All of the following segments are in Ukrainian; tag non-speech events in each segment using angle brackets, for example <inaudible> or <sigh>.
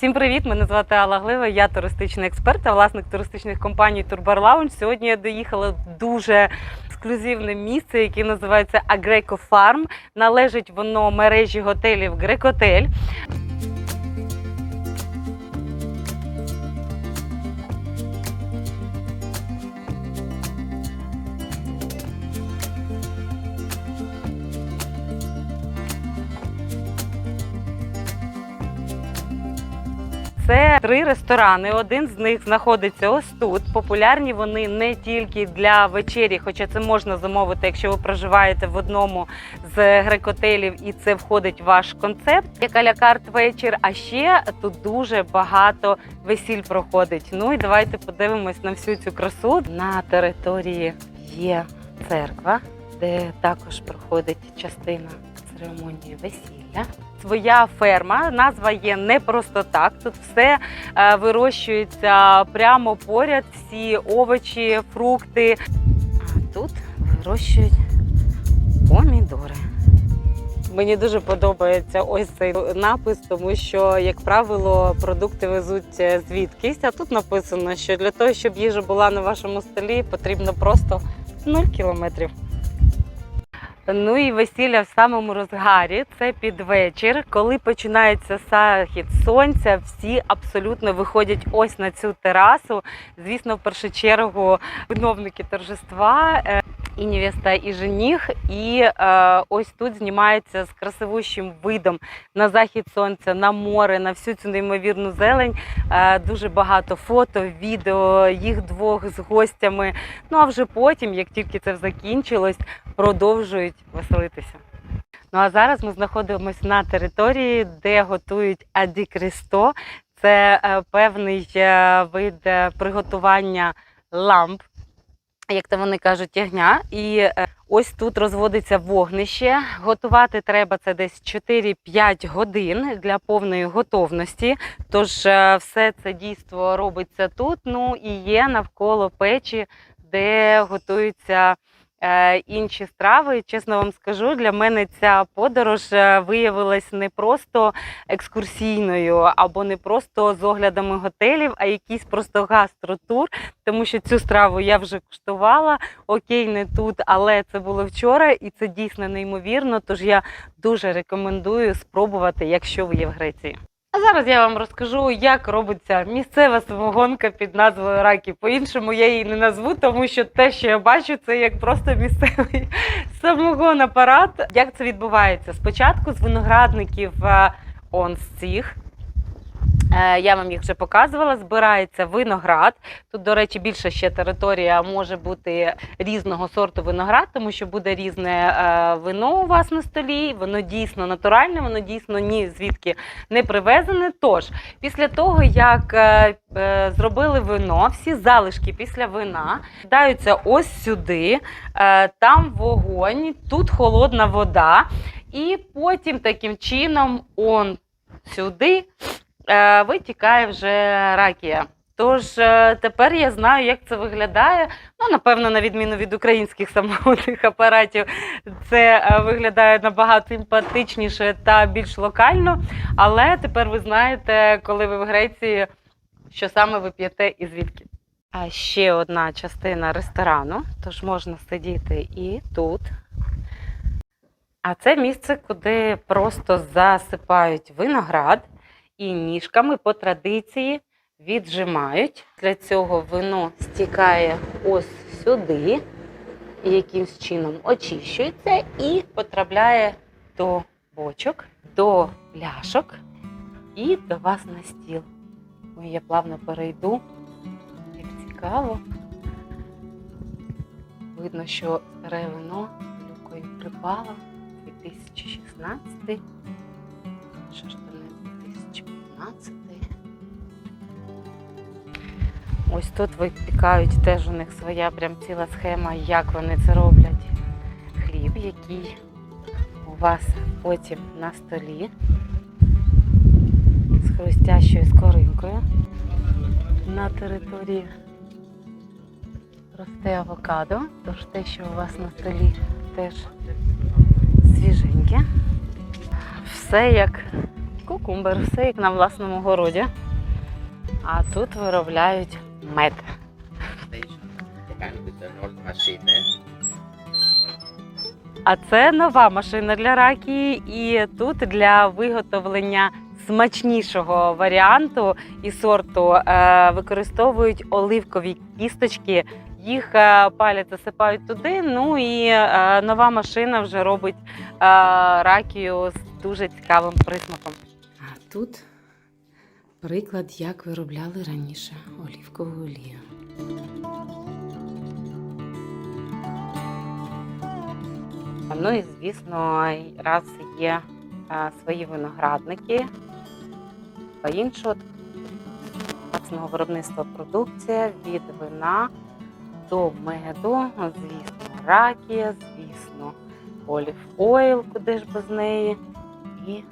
Всім привіт! Мене звати Алла Глива, я туристичний експерт та власник туристичних компаній Турбар Лаунж. Сьогодні я доїхала дуже ексклюзивне місце, яке називається Агреко Фарм. Належить воно мережі готелів Грекотель. Три ресторани. Один з них знаходиться ось тут. Популярні вони не тільки для вечері, хоча це можна замовити, якщо ви проживаєте в одному з грекотелів, і це входить в ваш концепт. Як аля карт вечір. А ще тут дуже багато весіль проходить. Ну і давайте подивимось на всю цю красу. На території є церква, де також проходить частина церемонії весілля. Своя ферма, назва є не просто так. Тут все е, вирощується прямо поряд, всі овочі, фрукти. А тут вирощують помідори. Мені дуже подобається ось цей напис, тому що, як правило, продукти везуть е, звідкись. А тут написано, що для того, щоб їжа була на вашому столі, потрібно просто 0 кілометрів. Ну і весілля в самому розгарі. Це під вечір. Коли починається захід сонця, всі абсолютно виходять ось на цю терасу. Звісно, в першу чергу виновники торжества. е, І невеста, і жених, і е, ось тут знімається з красивущим видом на захід сонця, на море, на всю цю неймовірну зелень. Е, дуже багато фото, відео їх двох з гостями. Ну а вже потім, як тільки це закінчилось, продовжують веселитися. Ну а зараз ми знаходимося на території, де готують Аді Крісто. Це е, певний е, вид е, приготування ламп, як то вони кажуть, ягня. І ось тут розводиться вогнище. Готувати треба це десь 4-5 годин для повної готовності. Тож все це дійство робиться тут. Ну і є навколо печі, де готуються інші страви. Чесно вам скажу, для мене ця подорож е, виявилась не просто екскурсійною або не просто з оглядами готелів, а якийсь просто гастротур, тому що цю страву я вже куштувала. Окей, не тут, але це було вчора, і це дійсно неймовірно. Тож я дуже рекомендую спробувати, якщо ви є в Греції. А зараз я вам розкажу, як робиться місцева самогонка під назвою Ракі. По-іншому я її не назву, тому що те, що я бачу, це як просто місцевий <laughs> самогон апарат. Як це відбувається? Спочатку з виноградників е, он з цих. Е, Я вам їх вже показувала. Збирається виноград. Тут, до речі, більша ще територія може бути різного сорту виноград, тому що буде різне е, вино у вас на столі. Воно дійсно натуральне, воно дійсно ні звідки не привезене. Тож, після того, як е, зробили вино, всі залишки після вина кидаються ось сюди, там вогонь, тут холодна вода, і потім таким чином он сюди витікає вже ракія. Тож е, тепер я знаю, як це виглядає. Ну, напевно, на відміну від українських самогонних апаратів, це е, виглядає набагато симпатичніше та більш локально. Але тепер ви знаєте, коли ви в Греції, що саме ви п'єте і звідки. А ще одна частина ресторану, тож можна сидіти і тут. А це місце, куди просто засипають виноград і ніжками по традиції віджимають. Для цього вино стікає ось сюди, якимсь чином очищується і потрапляє до бочок, до пляшок і до вас на стіл. Ой, я плавно перейду. Як цікаво. Видно, що старе вино люкою припало 2016. Що ж то не 2015. Ось тут випікають теж у них своя прям ціла схема, як вони це роблять. Хліб, який у вас потім на столі з хрустящою скоринкою. На території росте авокадо, тож те, що у вас на столі теж свіженьке. Все як кукумбер, все як на власному городі. А тут виробляють мед. А це нова машина для ракії, і тут для виготовлення смачнішого варіанту і сорту е, використовують оливкові кісточки. Їх е, палять, засипають туди. Ну і е, нова машина вже робить ракію з дуже цікавим присмаком. Тут приклад, як виробляли раніше олівкову олію. Ну і звісно, раз є е, свої виноградники, та іншого власного виробництва продукція від вина до меду, звісно, ракія, звісно, олів ойл, куди ж без неї, і.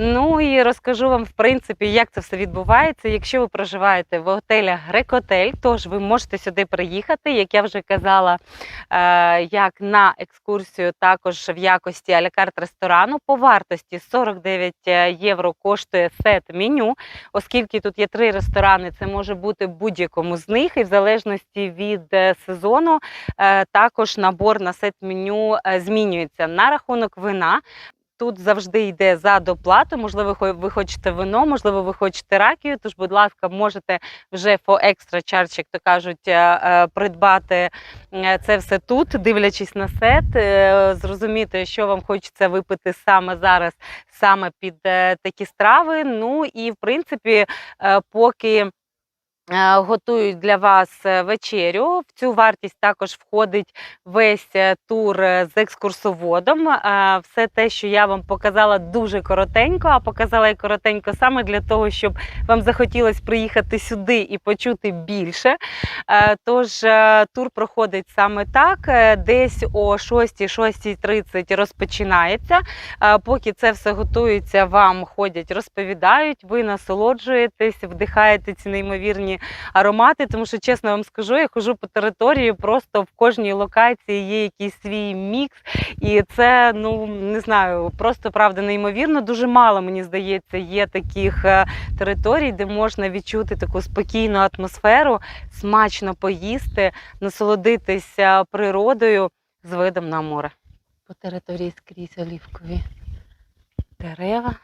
Ну і розкажу вам, в принципі, як це все відбувається. Якщо ви проживаєте в готелях Грекотель, тож ви можете сюди приїхати, як я вже казала, е, як на екскурсію, також в якості алякарт ресторану. По вартості 49 євро коштує сет меню, оскільки тут є три ресторани, це може бути будь-якому з них, і в залежності від е, сезону е, також набор на сет меню е, змінюється на рахунок вина. Тут завжди йде за доплату. Можливо, ви хочете вино, можливо, ви хочете ракію. Тож, будь ласка, можете вже по екстра чарч, як то кажуть, е, е, придбати е, це все тут, дивлячись на сет, зрозуміти, що вам хочеться випити саме зараз, саме під такі страви. Ну і в принципі, поки. Е, Готують для вас е, вечерю. В цю вартість також входить весь е, тур з екскурсоводом. Все те, що я вам показала дуже коротенько, а показала я коротенько саме для того, щоб вам захотілося приїхати сюди і почути більше. Тож тур проходить саме так. Десь о 6-6.30 розпочинається. Поки це все готується, вам ходять, розповідають. Ви насолоджуєтесь, вдихаєте ці неймовірні аромати. Тому що чесно вам скажу, я хожу по території, просто в кожній локації є якийсь свій мікс, і це ну не знаю, просто правда неймовірно. Дуже мало мені здається, є таких е, територій, де можна відчути таку спокійну атмосферу, смачно поїсти, насолодитися природою з видом на море. По території скрізь олівкові дерева.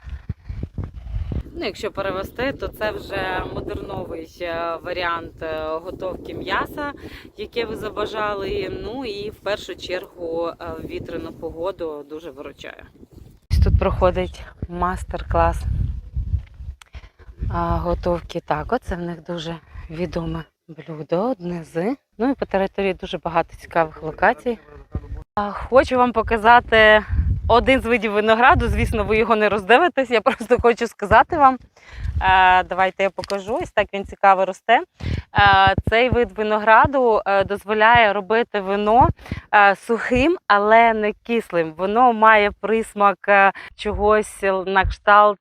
Ну, якщо перевести, то це вже модерновий е, варіант е, готовки м'яса, яке ви забажали. Ну і в першу чергу е, вітряну погоду дуже виручає. Тут проходить мастер-клас готовки тако. Це в них дуже відоме блюдо, одне з. Ну і по території дуже багато цікавих локацій. Хочу вам показати один з видів винограду. Звісно, ви його не роздивитесь. Я просто хочу сказати вам. Е, Давайте я покажу. Ось так він цікаво росте. Е, Цей вид винограду е, дозволяє робити вино е, сухим, але не кислим. Воно має присмак чогось на кшталт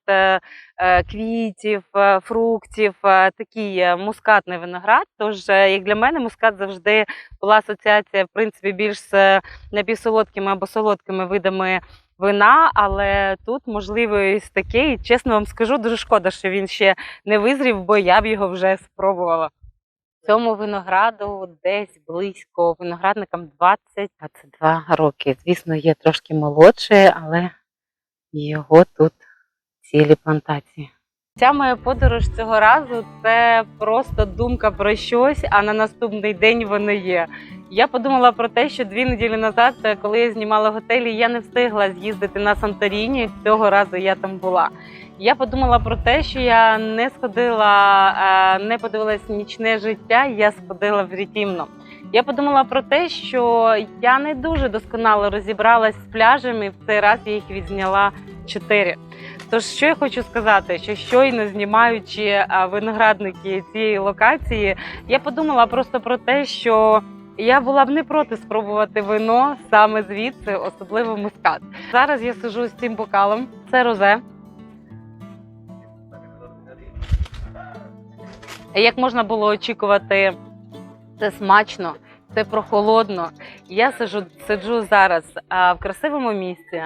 квітів, фруктів. Такий мускатний виноград. Тож, як для мене, мускат завжди була асоціація, в принципі, більш з напівсолодкими або солодкими видами вина, але тут з таке. І чесно вам скажу, дуже шкода, що він ще не визрів, бо я б його вже спробувала. Цьому винограду десь близько виноградникам 20-22 роки. Звісно, є трошки молодше, але його тут цілі плантації. Ця моя подорож цього разу це просто думка про щось, а на наступний день воно є. Я подумала про те, що дві неділі назад, е, коли я знімала готелі, я не встигла з'їздити на Санторіні. Цього разу я там була. Я подумала про те, що я не сходила, е, не подивилась нічне життя, я сходила в Рітімно. Я подумала про те, що я не дуже досконало розібралась з пляжами. В цей раз я їх відзняла чотири. Тож, що я хочу сказати, що щойно знімаючи е, виноградники цієї локації, я подумала просто про те, що я була б не проти спробувати вино саме звідси, особливо мускат. Зараз я сижу з цим бокалом. Це розе. Як можна було очікувати, це смачно, це прохолодно. Я сиджу, сиджу зараз в красивому місці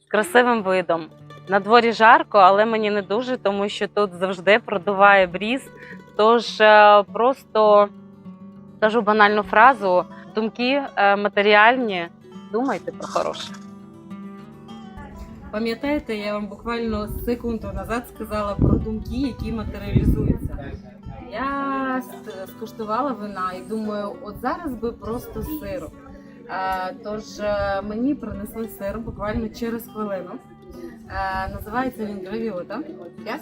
з красивим видом. На дворі жарко, але мені не дуже, тому що тут завжди продуває бріз. Тож е, просто скажу банальну фразу: думки е, матеріальні, думайте про хороше. Пам'ятаєте, я вам буквально секунду назад сказала про думки, які матеріалізуються. Я скуштувала вина і думаю, от зараз би просто сиру. Е, Тож е, мені принесли сир буквально через хвилину. Е, Називається він гравіота. Yes?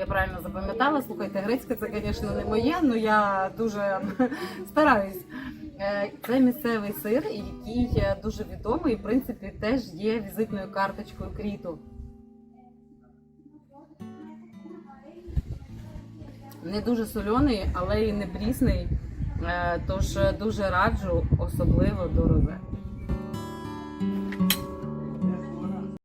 Я правильно запам'ятала. Слухайте, грецьке це, звісно, не моє, але я дуже <laughs> стараюсь. Е, Це місцевий сир, який дуже відомий, і в принципі теж є візитною карточкою кріту. Не дуже соляний, але і не брісний. Е, Тож дуже раджу, особливо до.